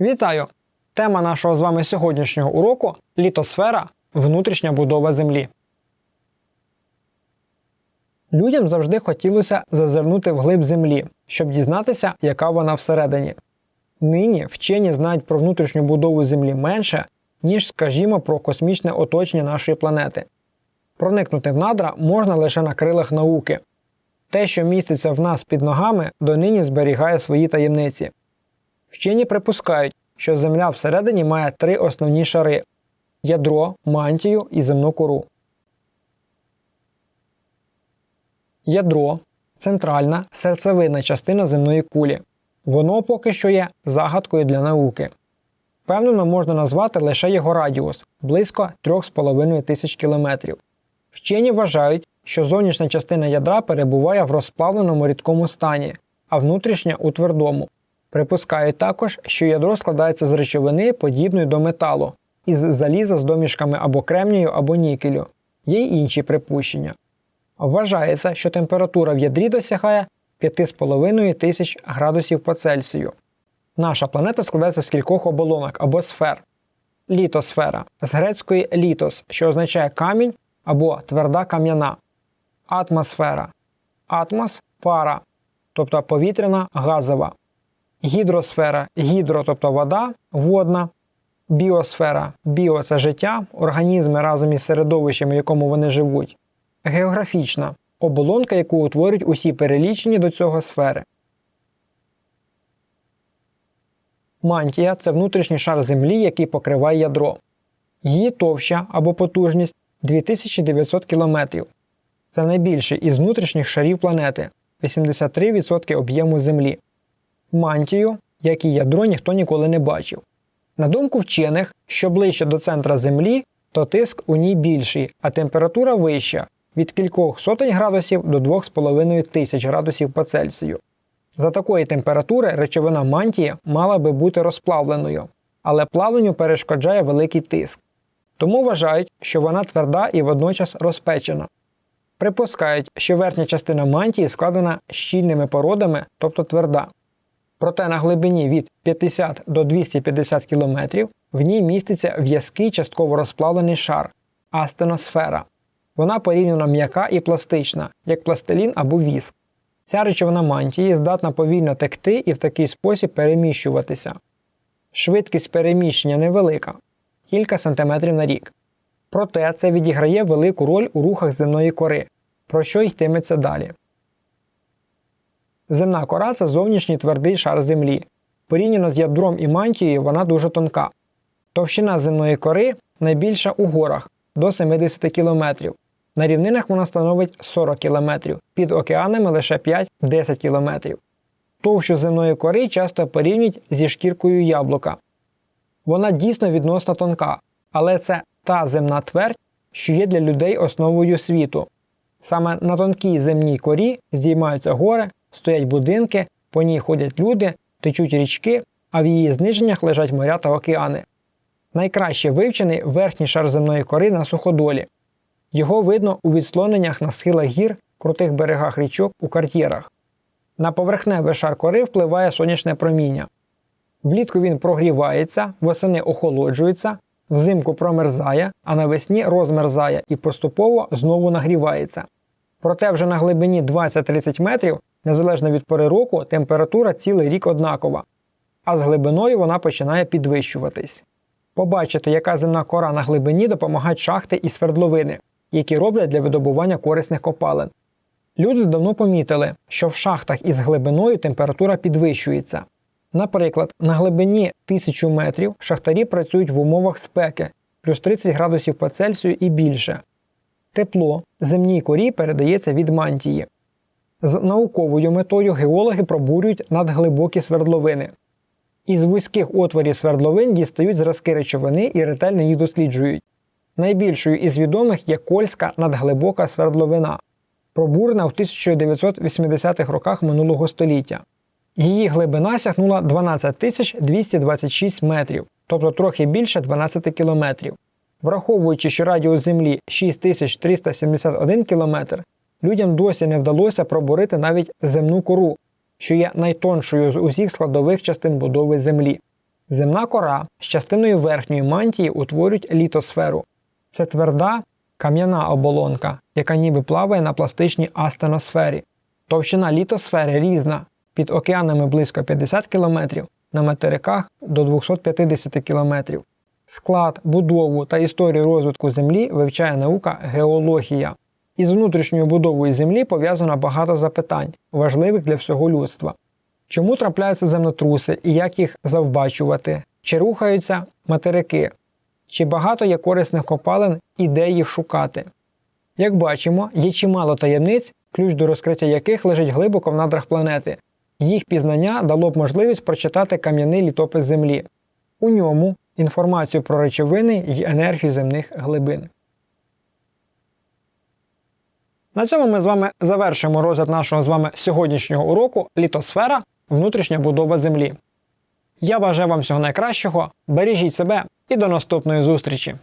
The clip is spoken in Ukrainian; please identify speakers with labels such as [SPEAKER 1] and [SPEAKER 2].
[SPEAKER 1] Вітаю! Тема нашого з вами сьогоднішнього уроку літосфера внутрішня будова Землі. Людям завжди хотілося зазирнути вглиб Землі, щоб дізнатися, яка вона всередині. Нині вчені знають про внутрішню будову Землі менше, ніж, скажімо, про космічне оточення нашої планети. Проникнути в надра можна лише на крилах науки. Те, що міститься в нас під ногами, донині зберігає свої таємниці. Вчені припускають, що Земля всередині має три основні шари ядро, мантію і земну кору. Ядро центральна серцевинна частина земної кулі. Воно поки що є загадкою для науки. Впевнено можна назвати лише його радіус близько 3,5 тисяч кілометрів. Вчені вважають, що зовнішня частина ядра перебуває в розплавленому рідкому стані, а внутрішня у твердому. Припускають також, що ядро складається з речовини, подібної до металу, із заліза з домішками або кремнію, або нікелю. Є й інші припущення. Вважається, що температура в ядрі досягає 5,5 тисяч градусів по Цельсію. Наша планета складається з кількох оболонок або сфер. Літосфера з грецької літос, що означає камінь або тверда кам'яна. Атмосфера. Атмос пара, тобто повітряна газова. Гідросфера гідро, тобто вода, водна. Біосфера біо це життя, організми разом із середовищем, в якому вони живуть. Географічна оболонка, яку утворюють усі перелічені до цього сфери. Мантія це внутрішній шар Землі, який покриває ядро. Її товща або потужність 2900 км. Це найбільший із внутрішніх шарів планети 83% об'єму Землі. Мантію, як і ядро, ніхто ніколи не бачив. На думку вчених, що ближче до центра Землі, то тиск у ній більший, а температура вища від кількох сотень градусів до 2,5 тисяч градусів по Цельсію. За такої температури речовина мантії мала би бути розплавленою, але плавленню перешкоджає великий тиск. Тому вважають, що вона тверда і водночас розпечена. Припускають, що верхня частина мантії складена щільними породами, тобто тверда. Проте на глибині від 50 до 250 км в ній міститься в'язкий частково розплавлений шар астеносфера. Вона порівняно м'яка і пластична, як пластилін або віск. Ця речовина мантії здатна повільно текти і в такий спосіб переміщуватися. Швидкість переміщення невелика кілька сантиметрів на рік. Проте це відіграє велику роль у рухах земної кори, про що йтиметься далі. Земна кора це зовнішній твердий шар Землі. Порівняно з ядром і мантією вона дуже тонка. Товщина земної кори найбільша у горах до 70 км. На рівнинах вона становить 40 км, під океанами лише 5-10 км. Товщу земної кори часто порівнюють зі шкіркою яблука. Вона дійсно відносно тонка, але це та земна твердь, що є для людей основою світу. Саме на тонкій земній корі здіймаються гори, стоять будинки, по ній ходять люди, течуть річки, а в її зниженнях лежать моря та океани. Найкраще вивчений верхній шар земної кори на суходолі. Його видно у відслоненнях на схилах гір, крутих берегах річок у картєрах. На поверхневий шар кори впливає сонячне проміння. Влітку він прогрівається, восени охолоджується, взимку промерзає, а навесні розмерзає і поступово знову нагрівається. Проте вже на глибині 20-30 метрів, незалежно від пори року, температура цілий рік однакова, а з глибиною вона починає підвищуватись. Побачити, яка земна кора на глибині допомагають шахти і свердловини, які роблять для видобування корисних копалин. Люди давно помітили, що в шахтах із глибиною температура підвищується. Наприклад, на глибині 1000 метрів шахтарі працюють в умовах спеки плюс 30 градусів по Цельсію і більше. Тепло земній корі передається від мантії. З науковою метою геологи пробурюють надглибокі свердловини. Із вузьких отворів свердловин дістають зразки речовини і ретельно їх досліджують. Найбільшою із відомих є Кольська надглибока свердловина, пробурена в 1980-х роках минулого століття. Її глибина сягнула 12 226 метрів, тобто трохи більше 12 кілометрів. Враховуючи, що радіус Землі 6371 км, людям досі не вдалося пробурити навіть земну кору, що є найтоншою з усіх складових частин будови Землі. Земна кора з частиною верхньої мантії утворюють літосферу. Це тверда кам'яна оболонка, яка ніби плаває на пластичній астеносфері. Товщина літосфери різна під океанами близько 50 км, на материках до 250 км. Склад, будову та історію розвитку Землі вивчає наука геологія. Із внутрішньою будовою Землі пов'язано багато запитань, важливих для всього людства. Чому трапляються землетруси і як їх завбачувати? Чи рухаються материки? Чи багато є корисних копалин і де їх шукати? Як бачимо, є чимало таємниць, ключ до розкриття яких лежить глибоко в надрах планети. Їх пізнання дало б можливість прочитати кам'яний літопис Землі. У ньому інформацію про речовини і енергію земних глибин. На цьому ми з вами завершуємо розгляд нашого з вами сьогоднішнього уроку Літосфера внутрішня будова Землі. Я бажаю вам всього найкращого, бережіть себе і до наступної зустрічі!